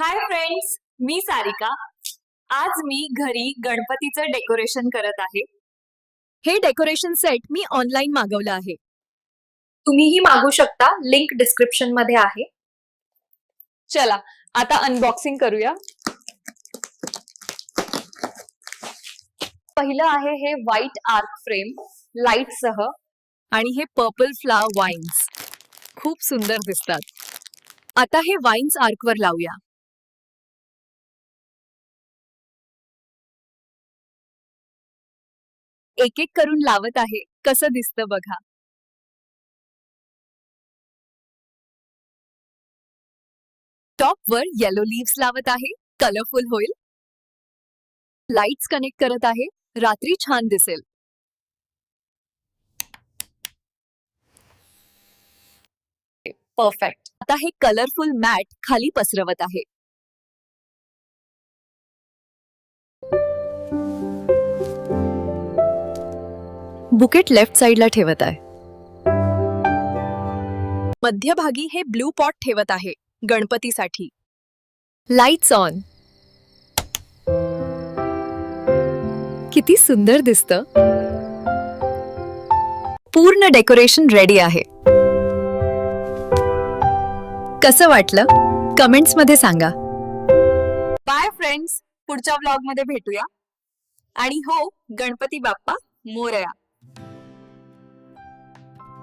Hi friends मी सारिका. आज मी घरी गणपतीचं डेकोरेशन करत आहे. हे डेकोरेशन सेट मी ऑनलाईन मागवलं आहे. तुम्हीही मागू शकता. लिंक डिस्क्रिप्शनमध्ये आहे. चला आता अनबॉक्सिंग करूया. पहिलं आहे हे व्हाईट आर्क फ्रेम लाइट सह. आणि हे पर्पल फ्लावर वाईन्स खूप सुंदर दिसतात. आता हे वाईन्स आर्कवर लावूया. एक एक करून लावत आहे. कसं दिसतं बघा. टॉप वर येलो लीव्स लावत आहे. कलरफुल होईल. लाईट्स कनेक्ट करत आहे. रात्री छान दिसेल. परफेक्ट आता हे कलरफुल मॅट खाली पसरवत आहे. बुकेट लेफ्ट साइडला ठेवत आहे. मध्यभागी हे ब्लू पॉट ठेवत आहे गणपतीसाठी. लाईट्स ऑन किती सुंदर दिसतं. पूर्ण डेकोरेशन रेडी आहे. कसं वाटलं? कमेंट्समध्ये सांगा. बाय फ्रेंड्स पुढच्या व्लॉगमध्ये भेटूया. आणि हो गणपती बाप्पा मोरया.